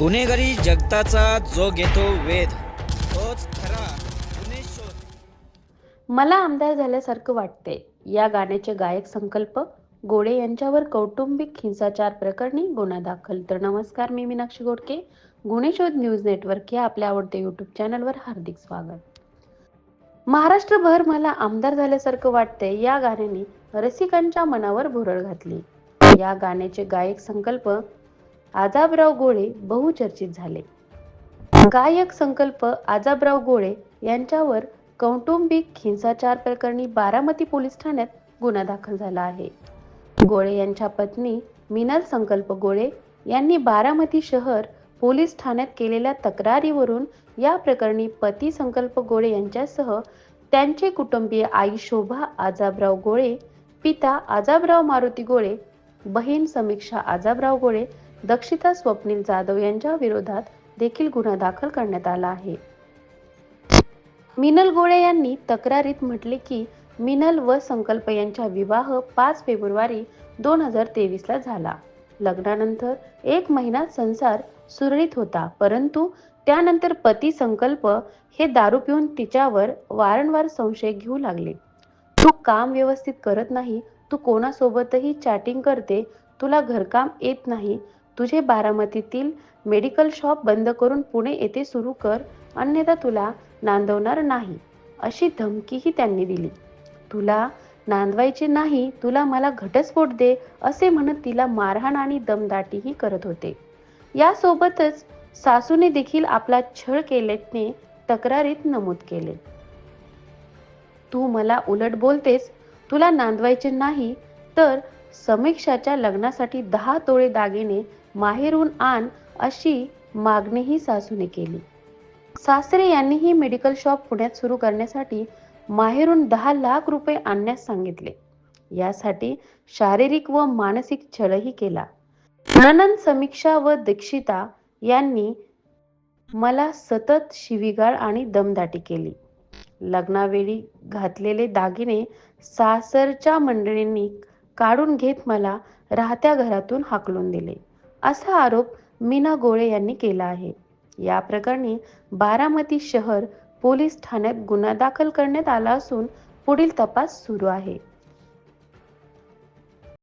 गुन्हेगारी जगताचा जो घेतो वेध तोच खरा गुन्हे शोध. मला आमदार झाल्यासारखं वाटते या गाण्याचे गायक संकल्प गोडे यांच्यावर कौटुंबिक हिंसाचार प्रकरणी गुन्हा दाखल. तर नमस्कार मी मीनाक्षी गोडके. गुन्हे शोध न्यूज नेटवर्क या आपल्या आवडते युट्यूब चॅनलवर हार्दिक स्वागत. महाराष्ट्रभर मला आमदार झाल्यासारखं वाटते या गाण्याने रसिकांच्या मनावर भुरळ घातली. या गाण्याचे गायक संकल्प आजाबराव गोळे बहुचर्चित झाले. गायक संकल्प आजाबराव गोळे यांच्यावर कौटुंबिक हिंसाचार प्रकरणी बारामती पोलीस ठाण्यात गुन्हा दाखल झाला आहे. गोळे यांच्या पत्नी मिनल संकल्प गोळे यांनी बारामती शहर पोलीस ठाण्यात केलेल्या तक्रारीवरून या प्रकरणी पती संकल्प गोळे यांच्यासह त्यांचे कुटुंबीय आई शोभा आजाबराव गोळे पिता आजाबराव मारुती गोळे बहीण समीक्षा आजाबराव गोळे दक्षिता स्वप्नील जाधव यांच्या विरोधात देखील गुन्हा दाखल करण्यात आला आहे. मिनल गोळे यांनी तक्रारीत म्हटले की मिनल व संकल्प यांचा विवाह पाच फेब्रुवारी दोन हजार तेवीस ला झाला. लग्नानंतर एक महिना संसार सुरळीत होता परंतु त्यानंतर पती संकल्प हे दारू पिऊन तिच्यावर वारंवार संशय घेऊ लागले. तू काम व्यवस्थित करत नाही तू कोणासोबतही चॅटिंग करते तुला घरकाम येत नाही तुझे बारामतीतील मेडिकल शॉप बंद करून पुणे येथे सुरू कर अन्यथा तुला नांदवणार नाही अशी धमकीही त्यांनी दिली. तुला नांदवायचे नाही तुला मला घटस्फोट दे असे म्हणत तिला मारहाण आणि दमदाटीही करत होते. यासोबतच सासूने देखील आपला छळ केल्याने तक्रारीत नमूद केले. तू मला उलट बोलतेस तुला नांदवायचे नाही तर समीक्षाच्या लग्नासाठी दहा तोळे दागिने माहेरून आण अशी मागणीही सासूने केली. सासरे यांनीही मेडिकल शॉप पुण्यात सुरू करण्यासाठी माहेरून दहा लाख रुपये आणण्यास सांगितले. यासाठी शारीरिक व मानसिक छळही केला. ननन समीक्षा व दीक्षिता यांनी मला सतत शिवीगाळ आणि दमदाटी केली. लग्नावेळी घातलेले दागिने सासरच्या मंडळींनी काढून घेत मला राहत्या घरातून हाकलून दिले. असा आरोप मीना गोळे यांनी केला आहे. या प्रकरणी बारामती शहर पोलीस ठाण्यात गुन्हा दाखल करण्यात आला असून पुढील तपास सुरू आहे.